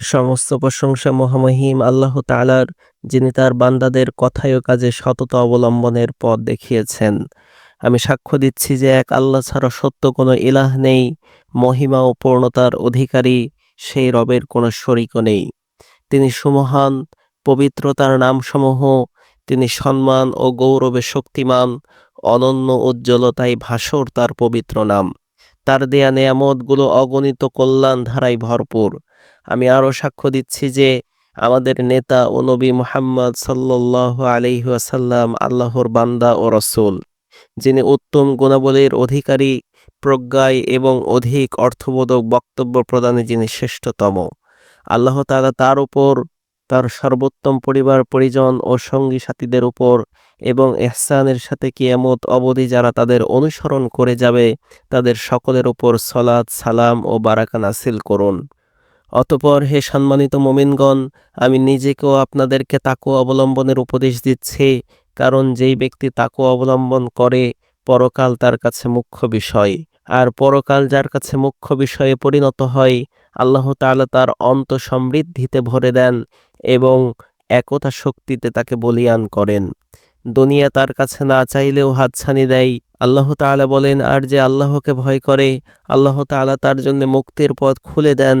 সমস্ত প্রশংসা মহামহিম আল্লাহ তাআলার, যিনি তার বান্দাদের কথায় কাজে সততা অবলম্বনের পথ দেখিয়েছেন। আমি সাক্ষ্য দিচ্ছি যে এক আল্লাহ ছাড়া সত্য কোনো ইলাহ নেই, মহিমা ও পূর্ণতার অধিকারী সেই রবের কোনো শরিকও নেই। তিনি সুমহান, পবিত্রতার নামসমূহ, তিনি সম্মান ও গৌরবে শক্তিমান, অনন্য উজ্জ্বলতায় ভাসর তার পবিত্র নাম। তার দেয়া নেয়ামতগুলো অগণিত কল্যাণ ধারায় ভরপুর। আমি আরও সাক্ষ্য দিচ্ছি যে আমাদের নেতা ও নবী মোহাম্মদ সাল্লাহ আলহিহাসাল্লাম আল্লাহর বান্দা ও রসুল, যিনি উত্তম গুণাবলীর অধিকারী, প্রজ্ঞায় এবং অধিক অর্থবোধক বক্তব্য প্রদানে যিনি শ্রেষ্ঠতম। আল্লাহ তাআলা তার উপর তার সর্বোত্তম পরিবার, পরিজন ও সঙ্গী সাথীদের উপর এবং এহসানের সাথে কিয়ামত অবধি যারা তাদের অনুসরণ করে যাবে, তাদের সকলের উপর সলাৎ সালাম ও বারাকা নাসিল করুন। অতপর হে সম্মানিত মোমিনগণ, আমি নিজেকেও আপনাদেরকে তাকু অবলম্বনের উপদেশ দিচ্ছি, কারণ যেই ব্যক্তি তাকু অবলম্বন করে, পরকাল তার কাছে মুখ্য বিষয়। আর পরকাল যার কাছে মুখ্য বিষয়ে পরিণত হয়, আল্লাহ তাআলা তার অন্ত সমৃদ্ধিতে ভরে দেন এবং একতা শক্তিতে তাকে বলিয়ান করেন। দুনিয়া তার কাছে না চাইলেও হাতছানি দেয় আল্লাহ তাআলা বলেন, আর যে আল্লাহকে ভয় করে, আল্লাহ তাআলা তার জন্য মুক্তির পথ খুলে দেন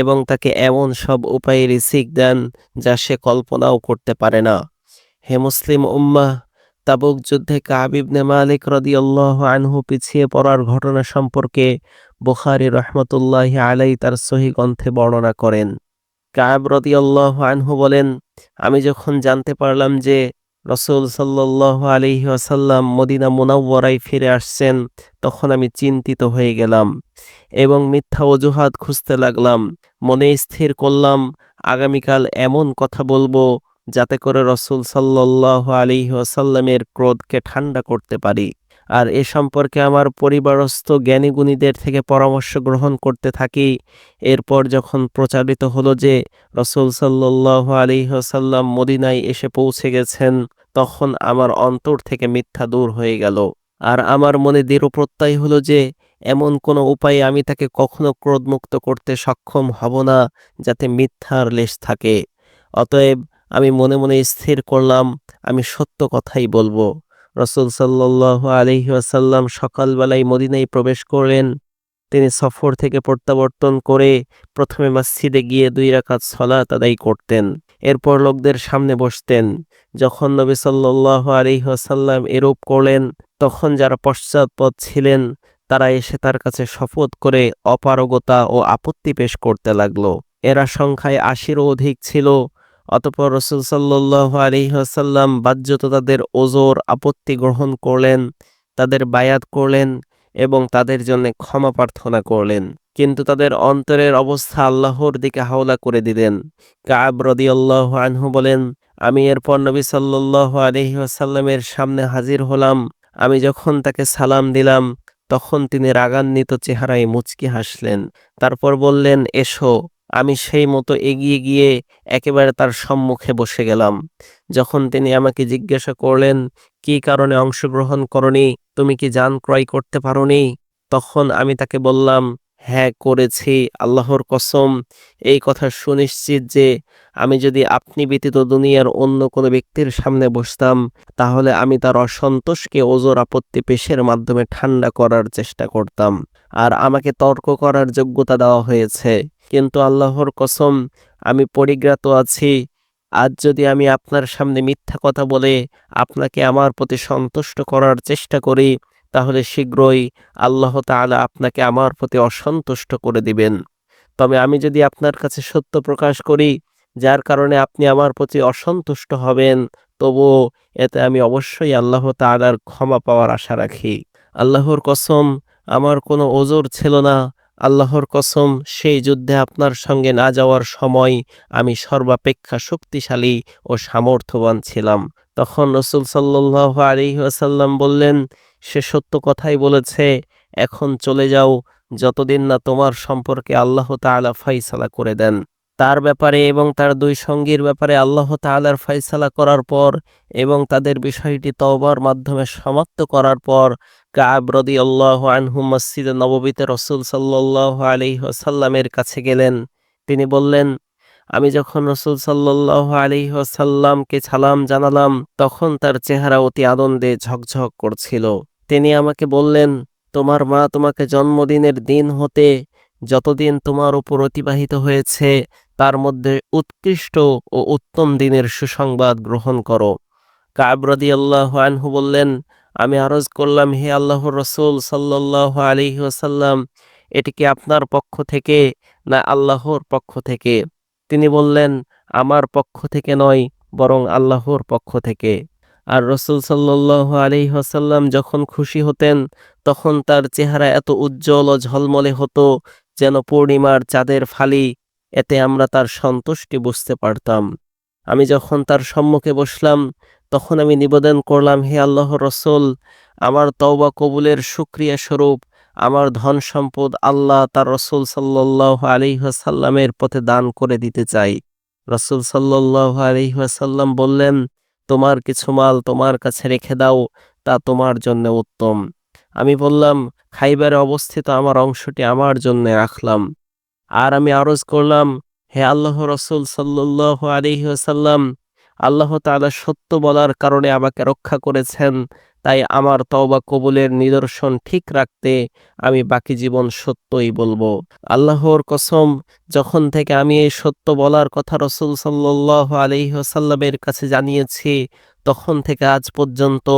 এবং তাকে এমন সব উপায়ে রিসিক দেন যা সে কল্পনাও করতে পারে না। হে মুসলিম উম্মাহ, তাবুক যুদ্ধে কাবিবনে মালিক রদিয়াল্লাহ আনহু পিছিয়ে পড়ার ঘটনা সম্পর্কে বুখারি রহমতুল্লাহ আলাই তার সহি গ্রন্থে বর্ণনা করেন। কাব রদিয়াল্লাহ আনহু বলেন, আমি যখন জানতে পারলাম যে রসুল সাল্লাহ আলহি আসাল্লাম মদিনা মুনাওয়ারায় ফিরে আসছেন। তখন আমি চিন্তিত হয়ে গেলাম এবং মিথ্যা অজুহাত খুঁজতে লাগলাম। মনে স্থির করলাম, আগামীকাল এমন কথা বলব যাতে করে রসুল সাল্লাহ আলহি আসাল্লামের ক্রোধকে ঠান্ডা করতে পারি। আর এ সম্পর্কে আমার পরিবারস্থ জ্ঞানীগুণীদের থেকে পরামর্শ গ্রহণ করতে থাকি। এরপর যখন প্রচারিত হলো যে রসুল সাল্লাহ আলিহাসাল্লাম মদিনায় এসে পৌঁছে গেছেন তখন আমার অন্তর থেকে মিথ্যা দূর হয়ে গেল। আর আমার মনে দৃঢ় প্রত্যয় হলো যে, এমন কোনো উপায়ে আমি তাকে কখনো ক্রোধমুক্ত করতে সক্ষম হব না, যাতে মিথ্যার লেশ থাকে। অতএব আমি মনে মনে স্থির করলাম, আমি সত্য কথাই বলব। রসুল সাল্লাহ আলহি আসাল্লাম সকালবেলায় মদিনায় প্রবেশ করলেন। তিনি সফর থেকে প্রত্যাবর্তন করে প্রথমে মসজিদে গিয়ে দুই রাকাত সলাত আদায় করতেন। এরপর লোকদের সামনে বসতেন। যখন নবী সাল্লাহ আলহি আসাল্লাম এরূপ করলেন, তখন যারা পশ্চাৎপদ ছিলেন, তারা এসে তার কাছে শপথ করে অপারগতা ও আপত্তি পেশ করতে লাগল। এরা সংখ্যায় আশিরও অধিক ছিল, অতপর রসুল সাল্লাহ আলিহাসাল্লাম বাহ্যত তাদের ওজোর আপত্তি গ্রহণ করলেন, তাদের বায়াত করলেন এবং তাদের জন্য ক্ষমা প্রার্থনা করলেন। কিন্তু তাদের অন্তরের অবস্থা আল্লাহর দিকে হাওলা করে দিলেন। কাব রদিয়াল্লাহ আনহু বলেন, আমি এরপর নবী সাল্লাহ আলহিহাসাল্লামের সামনে হাজির হলাম। আমি যখন তাকে সালাম দিলাম, তখন তিনি রাগান্বিত চেহারায় মুচকি হাসলেন। তারপর বললেন, এসো, আমি সেই মতো এগিয়ে গিয়ে একেবারে তার সম্মুখে বসে গেলাম। যখন তিনি আমাকে জিজ্ঞাসা করলেন কি কারণে অংশগ্রহণ করনি? তুমি কি যান ক্রয় করতে পারোনি? তখন আমি তাকে বললাম হ্যাঁ করেছি, আল্লাহর কসম। এই কথা সুনিশ্চিত যে আমি যদি আপনি ব্যতীত দুনিয়ার অন্য কোনো ব্যক্তির সামনে বসতাম, তাহলে আমি তার অসন্তোষকে ওজোর আপত্তি পেশের মাধ্যমে ঠান্ডা করার চেষ্টা করতাম আর আমাকে তর্ক করার যোগ্যতা দেওয়া হয়েছে। কিন্তু আল্লাহর কসম, আমি পরিজ্ঞাত আছি আজ যদি আমি আপনার সামনে মিথ্যা কথা বলে আপনাকে আমার প্রতি সন্তুষ্ট করার চেষ্টা করি, তাহলে শীঘ্রই আল্লাহ তাআলা আপনাকে আমার প্রতি অসন্তুষ্ট করে দিবেন। তবে আমি যদি আপনার কাছে সত্য প্রকাশ করি, যার কারণে আপনি আমার প্রতি অসন্তুষ্ট হবেন, তবুও এতে আমি অবশ্যই আল্লাহ তাআলার ক্ষমা পাওয়ার আশা রাখি। আল্লাহর কসম, আমার কোনো ওজোর ছিল না আল্লাহর কসম, সেই যুদ্ধে আপনার সঙ্গে না যাওয়ার সময় আমি সর্বাপেক্ষা শক্তিশালী ও সামর্থ্যবান ছিলাম। তখন রসুল সাল্লাহ আলী আসাল্লাম বললেন, সে সত্য কথাই বলেছে, এখন চলে যাও, যতদিন না তোমার সম্পর্কে আল্লাহ তাআলা ফাইসালা করে দেন। তার ব্যাপারে এবং তার দুই সঙ্গীর ব্যাপারে আল্লাহ তাআলার ফাইসালা করার পর এবং তাদের বিষয়টি তওবার মাধ্যমে সমাপ্ত করার পর কাব আল্লাহ আনহু মসজিদে নববীতে রসুল সাল্লাল্লাহু আলাইহি ওয়াসাল্লামের কাছে গেলেন। তিনি বললেন, আমি যখন রসুল সাল্লাহ আলী ওসাল্লামকে সালাম জানালাম, তখন তার চেহারা অতি আনন্দে ঝকঝক করছিল। তিনি আমাকে বললেন, তোমার মা তোমাকে জন্মদিনের দিন হতে যতদিন তোমার উপর অতিবাহিত হয়েছে, তার মধ্যে উৎকৃষ্ট ও উত্তম দিনের সুসংবাদ গ্রহণ করো। কাবরদি আল্লাহ আনহু বললেন আমি আরজ করলাম, হে আল্লাহর রসুল সাল্লাহ আলী ওসাল্লাম এটি কি আপনার পক্ষ থেকে না আল্লাহর পক্ষ থেকে? তিনি বললেন, আমার পক্ষ থেকে নয়, বরং আল্লাহর পক্ষ থেকে। আর রসুল সাল্লাহ আলী ওসাল্লাম যখন খুশি হতেন, তখন তার চেহারা এত উজ্জ্বল ও ঝলমলে হতো যেন পূর্ণিমার চাঁদের ফালি, এতে আমরা তার সন্তুষ্টি বুঝতে পারতাম। আমি যখন তার সম্মুখে বসলাম তখন আমি নিবেদন করলাম, হে আল্লাহ রসুল, আমার তওবা কবুলের সুক্রিয়া স্বরূপ, আমার ধন সম্পদ আল্লাহ তার রসুল সাল্লাহ আলিহাসাল্লামের পথে দান করে দিতে চাই। রসুল সাল্লাহ আলিহাসাল্লাম বললেন, তোমার কিছু মাল তোমার কাছে রেখে দাও, তা তোমার জন্য উত্তম। আমি বললাম, খাইবারে অবস্থিত আমার অংশটি আমার জন্য রাখলাম। আর আমি আরজ করলাম, হে আল্লাহ রসুল সাল্লাহ আলিহাসাল্লাম আল্লাহ তাআলা সত্য বলার কারণে আমাকে রক্ষা করেছেন, তাই আমার তওবা কবুলের নিদর্শন ঠিক রাখতে আমি বাকি জীবন সত্যই বলব। আল্লাহর কসম, যখন থেকে আমি এই সত্য বলার কথা রসুল সাল্লাহ আলিহাসাল্লামের কাছে জানিয়েছি, তখন থেকে আজ পর্যন্ত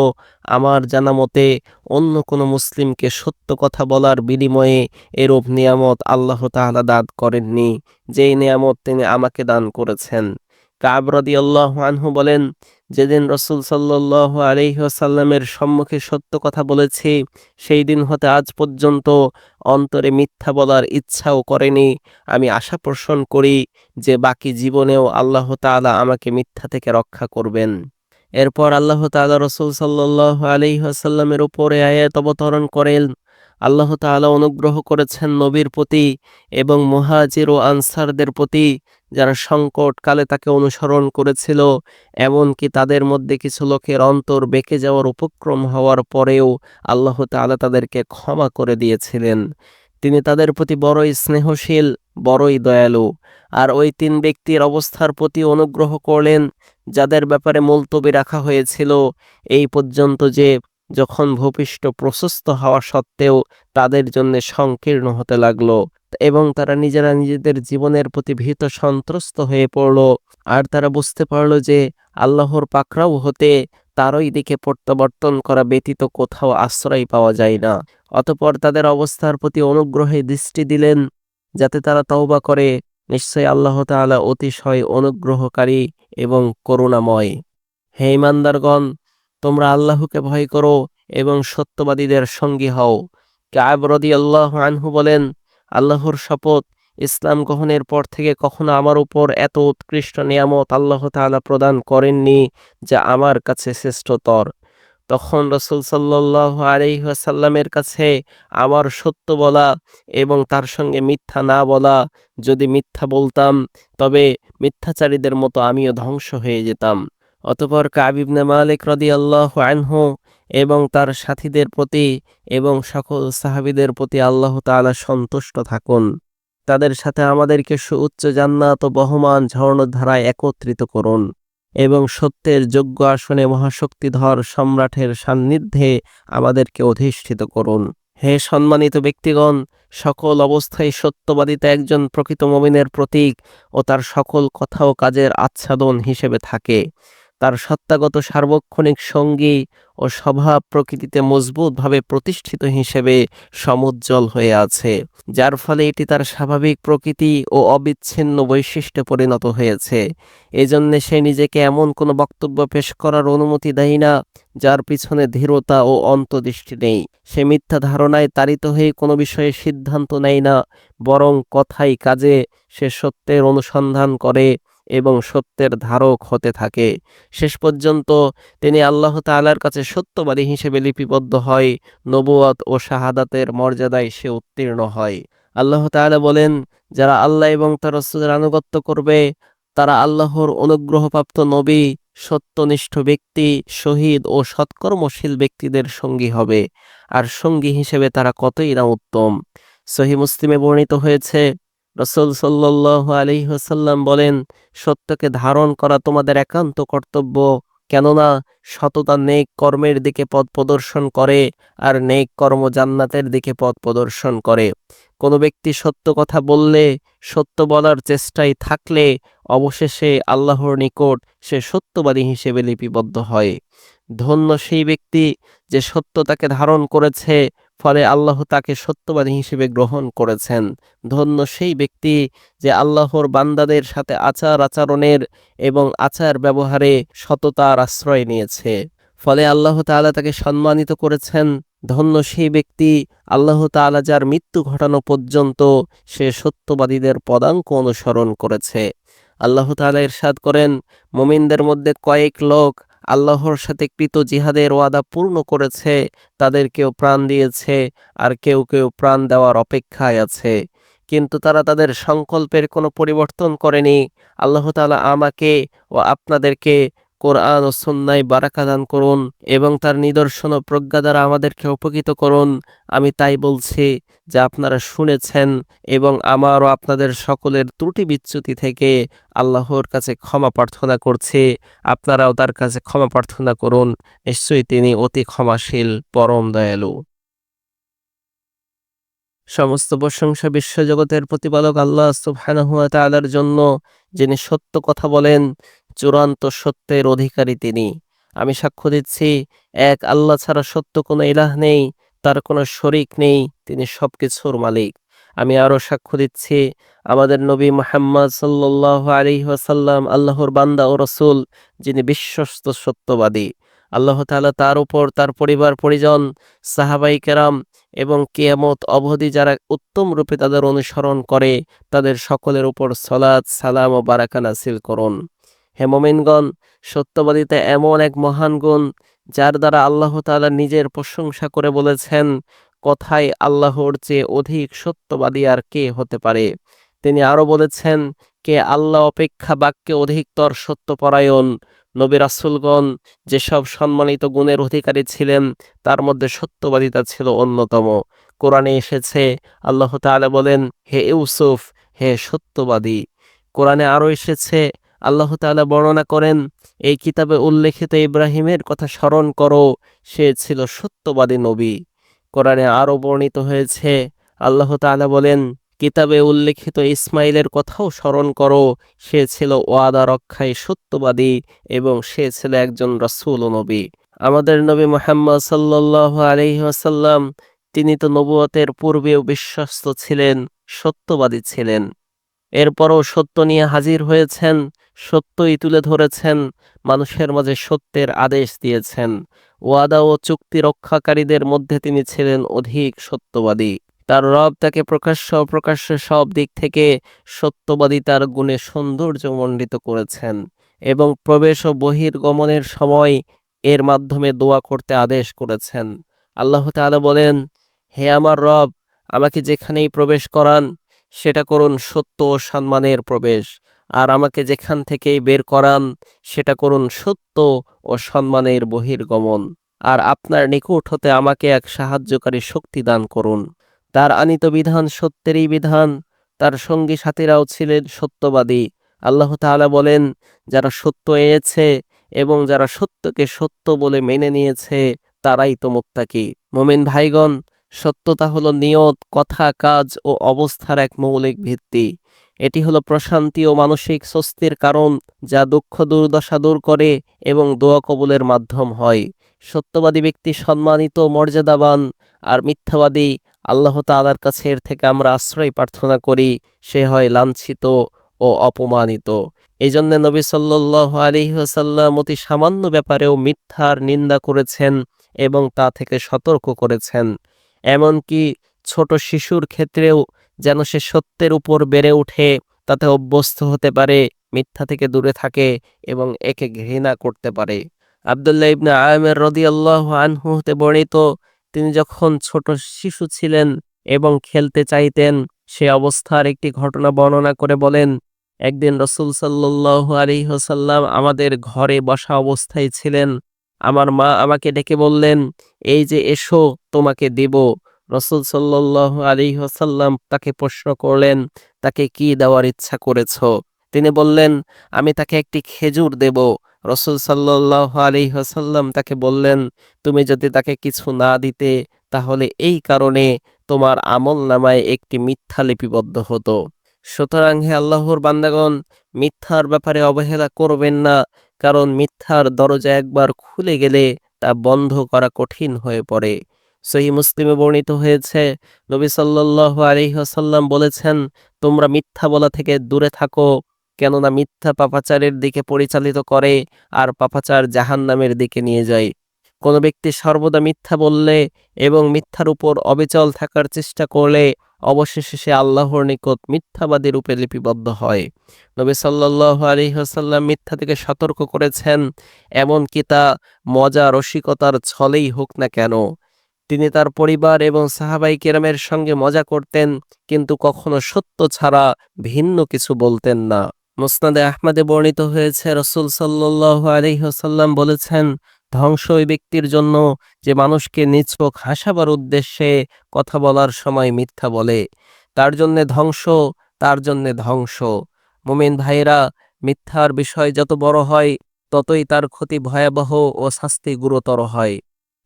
আমার জানা মতে অন্য কোনো মুসলিমকে সত্য কথা বলার বিনিময়ে এরূপ নিয়ামত আল্লাহ তাআলা দান করেননি, যেই নিয়ামত তিনি আমাকে দান করেছেন। কাবরদি আনহু বলেন, যেদিন রসুল সাল্লাহ আলহিহাসাল্লামের সম্মুখে সত্য কথা বলেছি, সেই দিন হতে আজ পর্যন্ত অন্তরে মিথ্যা বলার ইচ্ছাও করেনি। আমি আশা পোষণ করি যে বাকি জীবনেও আল্লাহ তাআলা আমাকে মিথ্যা থেকে রক্ষা করবেন। এরপর আল্লাহ তাআলা রসুল সাল্লাহ আলহিহাসাল্লামের উপরে আয়াত অবতরণ করেন। আল্লাহ তাআলা অনুগ্রহ করেছেন নবীর প্রতি এবং মুহাজির ও আনসারদের প্রতি যারা সংকটকালে তাকে অনুসরণ করেছিল, এমনকি তাদের মধ্যে কিছু লোকের অন্তর বেঁকে যাওয়ার উপক্রম হওয়ার পরেও আল্লাহ তাআলা তাদেরকে ক্ষমা করে দিয়েছিলেন। তিনি তাদের প্রতি বড়ই স্নেহশীল, বড়ই দয়ালু। আর ওই তিন ব্যক্তির অবস্থার প্রতি অনুগ্রহ করলেন, যাদের ব্যাপারে মুলতবি রাখা হয়েছিল, এই পর্যন্ত যে যখন ভূপৃষ্ঠ প্রশস্ত হওয়া সত্ত্বেও তাদের জন্য সংকীর্ণ হতে লাগল। এবং তারা নিজেরা নিজেদের জীবনের প্রতি ভীত সন্ত্রস্ত হয়ে পড়ল। আর তারা বুঝতে পারল যে আল্লাহর পাকড়াও হতে তারই দিকে প্রত্যাবর্তন করা ব্যতীত কোথাও আশ্রয় পাওয়া যায় না। অতপর তাদের অবস্থার প্রতি অনুগ্রহে দৃষ্টি দিলেন যাতে তারা তওবা করে। নিশ্চয় আল্লাহ তাআলা অতিশয় অনুগ্রহকারী এবং করুণাময়। হে ইমানদারগণ তোমরা আল্লাহকে ভয় করো এবং সত্যবাদীদের সঙ্গী হও। কাব আল্লাহ আনহু বলেন আল্লাহর শপথ, ইসলাম গ্রহণের পর থেকে কখনো আমার উপর এত উৎকৃষ্ট নিয়ামত আল্লাহ তাআলা প্রদান করেননি যা আমার কাছে শ্রেষ্ঠতর। তখন রসুল সাল্লাহ আলহিহাসাল্লামের কাছে আমার সত্য বলা এবং তার সঙ্গে মিথ্যা না বলা, যদি মিথ্যা বলতাম, তবে মিথ্যাচারীদের মতো আমিও ধ্বংস হয়ে যেতাম। অতপর কাবিবনে মালিক রদি আল্লাহ আনহু এবং তার সাথীদের প্রতি এবং সকল সাহাবিদের প্রতি আল্লাহ তাআলা সন্তুষ্ট থাকুন। তাদের সাথে আমাদেরকে সুউচ্চ জান্নাত ও বহমান ঝর্ণধারায় একত্রিত করুন এবং সত্যের যোগ্য আসনে মহাশক্তিধর সম্রাটের সান্নিধ্যে আমাদেরকে অধিষ্ঠিত করুন। হে সম্মানিত ব্যক্তিগণ, সকল অবস্থায় সত্যবাদিতা একজন প্রকৃত মমিনের প্রতীক ও তার সকল কথা ও কাজের আচ্ছাদন হিসেবে থাকে। তার সত্তাগত সার্বক্ষণিক সঙ্গী ও স্বভাব প্রকৃতিতে মজবুতভাবে প্রতিষ্ঠিত হিসেবে সমুজ্জ্বল হয়ে আছে, যার ফলে এটি তার স্বাভাবিক প্রকৃতি ও অবিচ্ছিন্ন বৈশিষ্ট্যে পরিণত হয়েছে। এজন্য সে নিজেকে এমন কোনো বক্তব্য পেশ করার অনুমতি দেয় না, যার পিছনে ধীরতা ও অন্তদৃষ্টি নেই। সে মিথ্যা ধারণায় তাড়িত হয়ে কোনো বিষয়ে সিদ্ধান্ত নেয় না, বরং কথাই কাজে সে সত্যের অনুসন্ধান করে এবং সত্যের ধারক হতে থাকে। শেষ পর্যন্ত তিনি আল্লাহ তাআলার কাছে সত্যবাদী হিসেবে লিপিবদ্ধ হয় নবুয়াত ও শাহাদাতের মর্যাদায় সে উত্তীর্ণ হয়। আল্লাহ তাআলা বলেন, যারা আল্লাহ এবং তার রসুলের আনুগত্য করবে, তারা আল্লাহর অনুগ্রহপ্রাপ্ত নবী, সত্যনিষ্ঠ ব্যক্তি, শহীদ ও সৎকর্মশীল ব্যক্তিদের সঙ্গী হবে। আর সঙ্গী হিসেবে তারা কতই না উত্তম। সহি মুসলিমে বর্ণিত হয়েছে রসুল সাল্লাহ আলী হাসাল্লাম বলেন, সত্যকে ধারণ করা তোমাদের একান্ত কর্তব্য। কেননা, সততা নেক কর্মের দিকে পথ প্রদর্শন করে আর নেক কর্ম জান্নাতের দিকে পথ প্রদর্শন করে। কোনো ব্যক্তি সত্য কথা বললে, সত্য বলার চেষ্টায় থাকলে অবশেষে আল্লাহর নিকট সে সত্যবাদী হিসেবে লিপিবদ্ধ হয়। ধন্য সেই ব্যক্তি যে সত্য তাকে ধারণ করেছে ফলে আল্লাহ তাকে সত্যবাদী হিসেবে গ্রহণ করেছেন। ধন্য সেই ব্যক্তি যে আল্লাহর বান্দাদের সাথে আচার আচরণের এবং আচার ব্যবহারে সততার আশ্রয় নিয়েছে। ফলে আল্লাহ তাআলা তাকে সম্মানিত করেছেন। ধন্য সেই ব্যক্তি আল্লাহ তাআলা যার মৃত্যু ঘটানো পর্যন্ত সে সত্যবাদীদের পদাঙ্ক অনুসরণ করেছে। আল্লাহ তাআলা ইরশাদ করেন, মুমিনদের মধ্যে কয়েক লোক আল্লাহর সাথে কৃত জিহাদের ওয়াদা পূর্ণ করেছে তাদের কেউ প্রাণ দিয়েছে, আর কেউ কেউ প্রাণ দেওয়ার অপেক্ষায় আছে। কিন্তু তারা তাদের সংকল্পের কোনো পরিবর্তন করেনি। আল্লাহ তালা আমাকে ও আপনাদেরকে কোরআন ও সন্ন্যায় বারাকা দান করুন এবং তার নিদর্শন ও প্রজ্ঞা দ্বারা আমাদেরকে উপকৃত করুন। আমি তাই বলছি যে আপনারা শুনেছেন এবং আমার ও আপনাদের সকলের ত্রুটি বিচ্যুতি থেকে আল্লাহর কাছে ক্ষমা প্রার্থনা করছি। আপনারাও তার কাছে ক্ষমা প্রার্থনা করুন। নিশ্চয়ই তিনি অতি ক্ষমাশীল, পরম দয়ালু। সমস্ত প্রশংসা বিশ্বজগতের প্রতিপালক আল্লাহ সুবহানাহু ওয়া তাআলার জন্য, যিনি সত্য কথা বলেন চূড়ান্ত সত্যের অধিকারী তিনি। আমি সাক্ষ্য দিচ্ছি, এক আল্লাহ ছাড়া সত্য কোনো ইলাহ নেই, তার কোনো শরিক নেই, তিনি সবকিছুর মালিক। আমি আরও সাক্ষ্য দিচ্ছি, আমাদের নবী মুহাম্মদ সাল্লাহ আলী ওয়াসাল্লাম আল্লাহর বান্দা ও রসুল, যিনি বিশ্বস্ত সত্যবাদী। আল্লাহ তাআলা তার উপর তার পরিবার, পরিজন, সাহাবাই কেরাম এবং কিয়ামত অবধি যারা উত্তম রূপে তাদের অনুসরণ করে, তাদের সকলের উপর সলাদ সালাম ও বারাকা নাসিল করুন। হে মোমিনগণ সত্যবাদিতা এমন এক মহান গুণ, যার দ্বারা আল্লাহ তাআলা নিজের প্রশংসা করে বলেছেন কথায় আল্লাহর চেয়ে অধিক সত্যবাদী আর কে হতে পারে। তিনি আরও বলেছেন, কে আল্লাহ অপেক্ষা বাক্যে অধিকতর সত্যপরায়ণ। নবী রাসূলগণ যেসব সম্মানিত গুণের অধিকারী ছিলেন, তার মধ্যে সত্যবাদিতা ছিল অন্যতম। কোরআনে এসেছে, আল্লাহ তাআলা বলেন, হে ইউসুফ, হে সত্যবাদী। কোরআনে আরও এসেছে আল্লাহ তাআলা বর্ণনা করেন, এই কিতাবে উল্লেখিত ইব্রাহিমের কথা স্মরণ করো, সে ছিল সত্যবাদী নবী। কোরআনে আরও বর্ণিত হয়েছে, আল্লাহ তাআলা বলেন, কিতাবে উল্লেখিত ইসমাইলের কথাও স্মরণ করো, সে ছিল ওয়াদা রক্ষায় সত্যবাদী এবং সে ছিল একজন রসুল নবী। আমাদের নবী মোহাম্মদ সাল্লাহ আলহিহাসাল্লাম তিনি তো নবুয়তের পূর্বেও বিশ্বস্ত ছিলেন, সত্যবাদী ছিলেন। এরপরও সত্য নিয়ে হাজির হয়েছেন সত্যই তুলে ধরেছেন, মানুষের মাঝে সত্যের আদেশ দিয়েছেন। ওয়াদা ও চুক্তি রক্ষাকারীদের মধ্যে তিনি ছিলেন অধিক সত্যবাদী। তার রব তাকে প্রকাশ্য অপ্রকাশ্য সব দিক থেকে সত্যবাদী তার গুণে সৌন্দর্যমণ্ডিত করেছেন এবং প্রবেশ ও বহির্গমনের সময় এর মাধ্যমে দোয়া করতে আদেশ করেছেন। আল্লাহ তাআলা বলেন, হে আমার রব, আমাকে যেখানেই প্রবেশ করান, সেটা করুন সত্য ও সম্মানের প্রবেশ। আর আমাকে যেখান থেকেই বের করান, সেটা করুন সত্য ও সম্মানের বহির্গমন। আর আপনার নিকট হতে আমাকে এক সাহায্যকারী শক্তি দান করুন। তার আনিত বিধান সত্যেরই বিধান, তার সঙ্গী সাথীরাও ছিলেন সত্যবাদী। আল্লাহ তাআলা বলেন, যারা সত্য এয়েছে এবং যারা সত্যকে সত্য বলে মেনে নিয়েছে, তারাই তো মুত্তাকি। মোমিন ভাইগণ, সত্যতা হলো নিয়ত, কথা, কাজ ও অবস্থার এক মৌলিক ভিত্তি। এটি হলো প্রশান্তি ও মানসিক স্বস্তির কারণ যা দুঃখ দুর্দশা দূর করে এবং দোয়া কবুলের মাধ্যম হয়। সত্যবাদী ব্যক্তি সম্মানিত, মর্যাদাবান আর মিথ্যাবাদী আল্লাহ তাআলার কাছে এর থেকে আমরা আশ্রয় প্রার্থনা করি, সে হয় লাঞ্ছিত ও অপমানিত। এই জন্য নবী সাল্লাহ আলিহাসাল্লাম অতি সামান্য ব্যাপারেও মিথ্যার নিন্দা করেছেন এবং তা থেকে সতর্ক করেছেন। এমনকি ছোট শিশুর ক্ষেত্রেও যেন সে সত্যের উপর বেড়ে উঠে তাতে অভ্যস্ত হতে পারে, মিথ্যা থেকে দূরে থাকে এবং একে ঘৃণা করতে পারে। আবদুল্লাহ ইবনে আমের রদিয়াল্লাহ আনহু হতে বর্ণিত, তিনি যখন ছোট শিশু ছিলেন এবং খেলতে চাইতেন, সে অবস্থার একটি ঘটনা বর্ণনা করে বলেন, একদিন রসুল সাল্লাহ আলী হোসাল্লাম আমাদের ঘরে বসা অবস্থায় ছিলেন। আমার মা আমাকে ডেকে বললেন, এই যে এসো, তোমাকে দেব। রসুল সাল্লাহ আলী হাসাল্লাম তাকে প্রশ্ন করলেন, তাকে কি দেওয়ার ইচ্ছা করেছ? তিনি বললেন, আমি তাকে একটি খেজুর দেব। রসুল সাল্লাহ আলী হাসাল্লাম তাকে বললেন, তুমি যদি তাকে কিছু না দিতে, তাহলে এই কারণে তোমার আমল নামায় একটি মিথ্যা লিপিবদ্ধ হতো। সুতরাং হে আল্লাহর বান্দাগণ, মিথ্যার ব্যাপারে অবহেলা করবেন না, কারণ মিথ্যার দরজা একবার খুলে গেলে তা বন্ধ করা কঠিন হয়ে পড়ে। সহি মুসলিমে বর্ণিত হয়েছে। নবী সাল্লাহ আলহিহাসাল্লাম বলেছেন, তোমরা মিথ্যা বলা থেকে দূরে থাকো, কেননা মিথ্যা পাপাচারের দিকে পরিচালিত করে আর পাপাচার জাহান নামের দিকে নিয়ে যায়। কোনো ব্যক্তি সর্বদা মিথ্যা বললে এবং মিথ্যার উপর অবিচল থাকার চেষ্টা করলে, অবশেষে সে আল্লাহর নিকট মিথ্যাবাদী রূপে লিপিবদ্ধ হয়। নবী সাল্লাহ আলহিহাসাল্লাম মিথ্যা থেকে সতর্ক করেছেন এমনকি তা মজা, রসিকতার ছলেই হোক না কেন? তিনি তার পরিবার এবং সাহাবাই কেরামের সঙ্গে মজা করতেন, কিন্তু কখনো সত্য ছাড়া ভিন্ন কিছু বলতেন না। মুসনাদে আহমদে বর্ণিত হয়েছে, রসুল সাল্লাহ আলহিহাসাল্লাম বলেছেন, ধ্বংস ওই ব্যক্তির জন্য যে মানুষকে নিছক হাসাবার উদ্দেশ্যে কথা বলার সময় মিথ্যা বলে। তার জন্যে ধ্বংস, তার জন্যে ধ্বংস। মোমিন ভাইরা মিথ্যার বিষয় যত বড় হয়, ততই তার ক্ষতি ভয়াবহ ও শাস্তি গুরুতর হয়।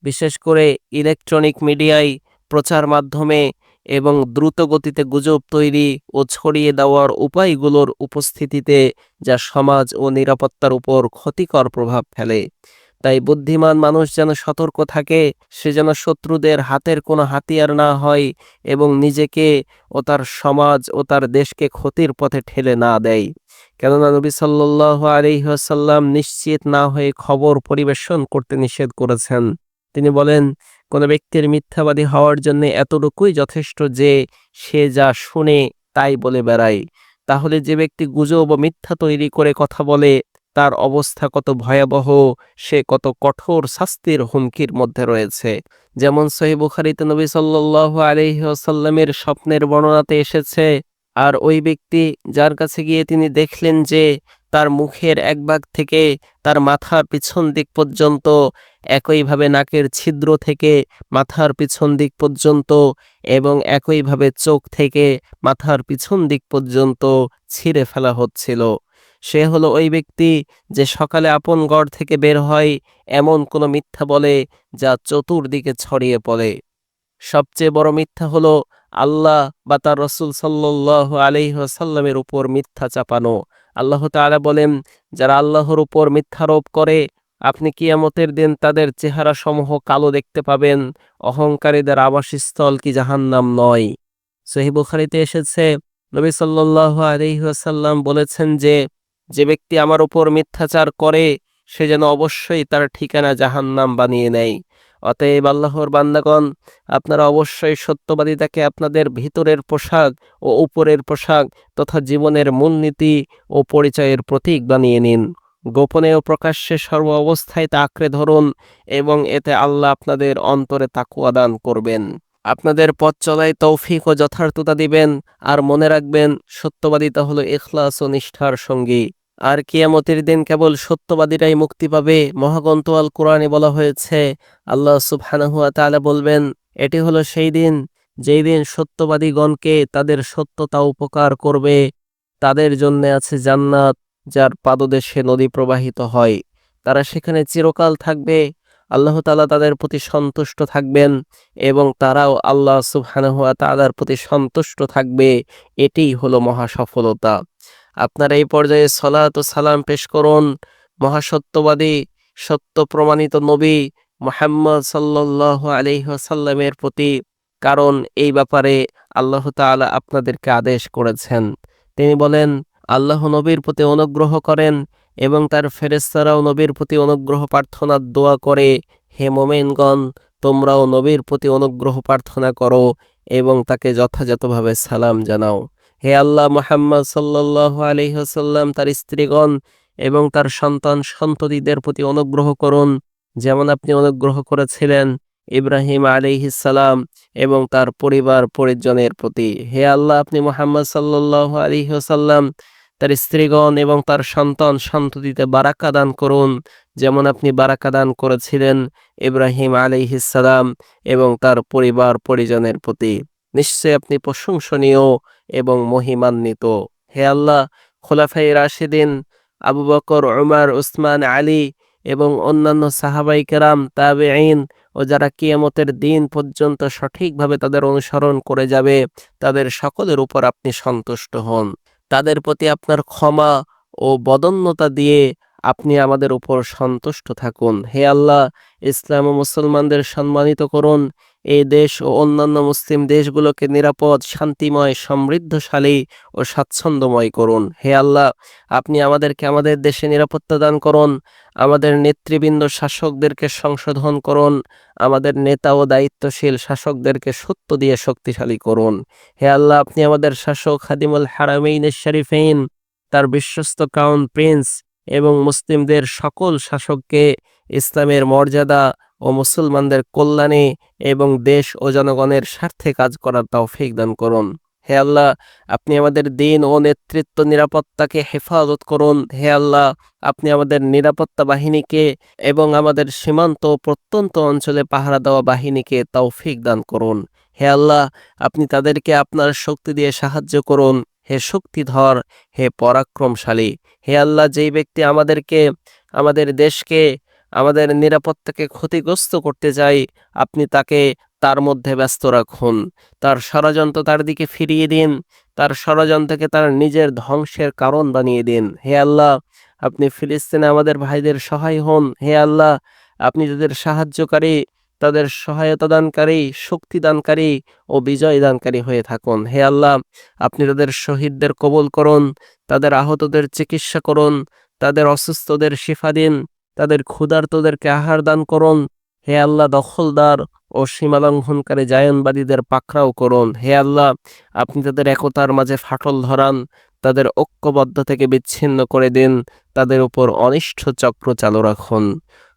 বিশেষ করে ইলেকট্রনিক মিডিয়ায় প্রচার মাধ্যমে এবং দ্রুত গতিতে গুজব তৈরি ও ছড়িয়ে দেওয়ার উপায়গুলোর উপস্থিতিতে যা সমাজ ও নিরাপত্তার উপর ক্ষতিকর প্রভাব ফেলে। তাই বুদ্ধিমান মানুষ যেন সতর্ক থাকে, সে যেন শত্রুদের হাতের কোনো হাতিয়ার না হয় এবং নিজেকে ও তার সমাজ ও তার দেশকে ক্ষতির পথে ঠেলে না দেয়। কেননা নবী সাল্লাহ আলিহাসাল্লাম নিশ্চিত না হয়ে খবর পরিবেশন করতে নিষেধ করেছেন। তিনি বলেন, কোনো ব্যক্তির মিথ্যাবাদী হওয়ার জন্য এতটুকুই যথেষ্ট যে সে যা শুনে তাই বলে বেড়ায়। তাহলে যে ব্যক্তি গুজব ও মিথ্যা তৈরি করে কথা বলে, তার অবস্থা কত ভয়াবহ, সে কত কঠোর শাস্তির হুমকির মধ্যে রয়েছে। যেমন সহি বুখারিতে নবী সাল্লাহ আলহিহাসাল্লামের স্বপ্নের বর্ণনাতে এসেছে, আর ওই ব্যক্তি যার কাছে গিয়ে তিনি দেখলেন যে তার মুখের এক ভাগ থেকে তার মাথার পিছন দিক পর্যন্ত, একইভাবে নাকের ছিদ্র থেকে মাথার পিছন দিক পর্যন্ত এবং একইভাবে চোখ থেকে মাথার পিছন দিক পর্যন্ত ছিঁড়ে ফেলা হচ্ছিল। সে হলো ওই ব্যক্তি যে সকালে আপন গড় থেকে বের হয়, এমন কোনো মিথ্যা বলে যা চতুর্দিকে ছড়িয়ে পড়ে। সবচেয়ে বড় মিথ্যা হলো আল্লাহ বা তার রসুল সাল্লাহ আলহিহাসাল্লামের উপর মিথ্যা চাপানো। আল্লাহ তালা বলেন, যারা আল্লাহর উপর মিথ্যারোপ করে, আপনি কিয়ামতের দিন তাদের চেহারা সমূহ কালো দেখতে পাবেন। অহংকারীদের আবাসস্থল কি জাহান্নাম নয়। সহিবুখারিতে এসেছে, নবী সাল্লাহ আলহিহাসাল্লাম বলেছেন যে যে ব্যক্তি আমার উপর মিথ্যাচার করে, সে যেন অবশ্যই তার ঠিকানা জাহান্নাম বানিয়ে নেয়। অতএব আল্লাহর বান্দাগণ, আপনারা অবশ্যই সত্যবাদিতাকে আপনাদের ভিতরের পোশাক ও উপরের পোশাক তথা জীবনের মূলনীতি ও পরিচয়ের প্রতীক বানিয়ে নিন। গোপনে ও প্রকাশ্যে সর্ব অবস্থায় তা আঁকড়ে ধরুন এবং এতে আল্লাহ আপনাদের অন্তরে তাকুয়া দান করবেন। আপনাদের পথ চলায় তৌফিক ও যথার্থতা দিবেন আর মনে রাখবেন, সত্যবাদিতা হলো এখলাস ও নিষ্ঠার সঙ্গী। আর কিয়ামতের দিন কেবল সত্যবাদীরাই মুক্তি পাবে মহাগন্ত আল কোরআনে বলা হয়েছে, আল্লাহ সুবহানাহুয়া তাআলা বলবেন, এটি হলো সেই দিন, যেই দিন সত্যবাদীগণকে তাদের সত্যতা উপকার করবে। তাদের জন্য আছে জান্নাত, যার পাদদেশে নদী প্রবাহিত হয়। তারা সেখানে চিরকাল থাকবে, আল্লাহ তালা তাদের প্রতি সন্তুষ্ট থাকবেন এবং তারাও আল্লাহ সুবহানাহুয়া তাআলার প্রতি সন্তুষ্ট থাকবে। এটিই হলো মহা সফলতা আপনারা এই পর্যায়ে সলাত ও সালাম পেশ করুন। মহাসত্যবাদী, সত্য প্রমাণিত নবী মোহাম্মদ সাল্লাহ আলহিহাসাল্লামের প্রতি, কারণ এই ব্যাপারে আল্লাহ তাআলা আপনাদেরকে আদেশ করেছেন। তিনি বলেন, আল্লাহ নবীর প্রতি অনুগ্রহ করেন এবং তার ফেরেস্তারাও নবীর প্রতি অনুগ্রহ প্রার্থনার দোয়া করে, হে মোমেনগণ, তোমরাও নবীর প্রতি অনুগ্রহ প্রার্থনা করো এবং তাকে যথাযথভাবে সালাম জানাও। হে আল্লাহ মোহাম্মদ সাল্লাহ আলহিহাসাল্লাম তার স্ত্রীগণ এবং তার সন্তান সন্ততিদের প্রতি অনুগ্রহ করুন। যেমন আপনি অনুগ্রহ করেছিলেন ইব্রাহিম আলিহিসাল্লাম এবং তার পরিবার পরিজনের প্রতি। হে আল্লাহ, আপনি মোহাম্মদ সাল্লাহ আলিহাসাল্লাম তার স্ত্রীগণ এবং তার সন্তান সন্ততিতে বারাকা দান করুন। যেমন আপনি বারাকা দান করেছিলেন ইব্রাহিম আলাইহিসালাম এবং তার পরিবার পরিজনের প্রতি। নিশ্চয় আপনি প্রশংসনীয় এবং মহিমান্বিত। হে আল্লাহ খোলাফাই রাশিদিন, আবু বকর, উমার, উসমান, আলী এবং অন্যান্য সাহাবাই কেরাম তাবে আইন ও যারা কিয়ামতের দিন পর্যন্ত সঠিকভাবে তাদের অনুসরণ করে যাবে, তাদের সকলের উপর আপনি সন্তুষ্ট হন। তাদের প্রতি আপনার ক্ষমা ও বদন্যতা দিয়ে আপনি আমাদের উপর সন্তুষ্ট থাকুন। হে আল্লাহ, ইসলাম ও মুসলমানদের সম্মানিত করুন। এই দেশ ও অন্যান্য মুসলিম দেশগুলোকে নিরাপদ, শান্তিময়, সমৃদ্ধশালী ও স্বাচ্ছন্দ্যময় করুন। হে আল্লাহ, আপনি আমাদেরকে আমাদের দেশে নিরাপত্তা দান করুন, আমাদের নেতৃবৃন্দ শাসকদেরকে সংশোধন করুন, আমাদের নেতা ও দায়িত্বশীল শাসকদেরকে সত্য দিয়ে শক্তিশালী করুন। হে আল্লাহ, আপনি আমাদের শাসক হাদিমুল হারামেইন শরীফেইন তার বিশ্বস্ত ক্রাউন প্রিন্স এবং মুসলিমদের সকল শাসককে ইসলামের মর্যাদা ও মুসলমানদের কল্যাণে এবং দেশ ও জনগণের স্বার্থে কাজ করার তৌফিক দান করুন। হে আল্লাহ, আপনি আমাদের দিন ও নেতৃত্ব নিরাপত্তাকে হেফাজত করুন। হে আল্লাহ, আপনি আমাদের নিরাপত্তা বাহিনীকে এবং আমাদের সীমান্ত প্রত্যন্ত অঞ্চলে পাহারা দেওয়া বাহিনীকে তৌফিক দান করুন। হে আল্লাহ, আপনি তাদেরকে আপনার শক্তি দিয়ে সাহায্য করুন। হে শক্তিধর, হে পরাক্রমশালী। হে আল্লাহ, যেই ব্যক্তি আমাদেরকে, আমাদের দেশকে আমাদের নিরাপত্তাকে ক্ষতিগ্রস্ত করতে চাই, আপনি তাকে তার মধ্যে ব্যস্ত রাখুন। তার ষড়যন্ত্র তার দিকে ফিরিয়ে দিন। তার ষড়যন্ত্রকে তার নিজের ধ্বংসের কারণ বানিয়ে দিন। হে আল্লাহ, আপনি ফিলিস্তিনে আমাদের ভাইদের সহায় হন। হে আল্লাহ, আপনি তাদের সাহায্যকারী, তাদের সহায়তা দানকারী, শক্তি দানকারী ও বিজয় দানকারী হয়ে থাকুন। হে আল্লাহ, আপনি তাদের শহীদদের কবল করুন, তাদের আহতদের চিকিৎসা করুন, তাদের অসুস্থদের শিফা দিন তাদের ক্ষুধার্তদেরকে আহার দান করুন। হে আল্লাহ, দখলদার ও সীমালঙ্ঘনকারী জায়নবাদীদের পাকড়াও করুন। হে আল্লাহ, আপনি তাদের একতার মাঝে ফাটল ধরান, তাদের ঐক্যবদ্ধ থেকে বিচ্ছিন্ন করে দিন, তাদের উপর অনিষ্ট চক্র চালু রাখুন।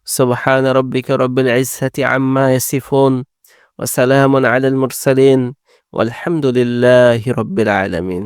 সুবহান রব্বিকা রব্বিল আইসাতি আম্মা ইয়াসিফুন, ওয়া সালামুন আলাল মুরসালিন, ওয়ালহামদুলিল্লাহি রব্বিল আলামিন।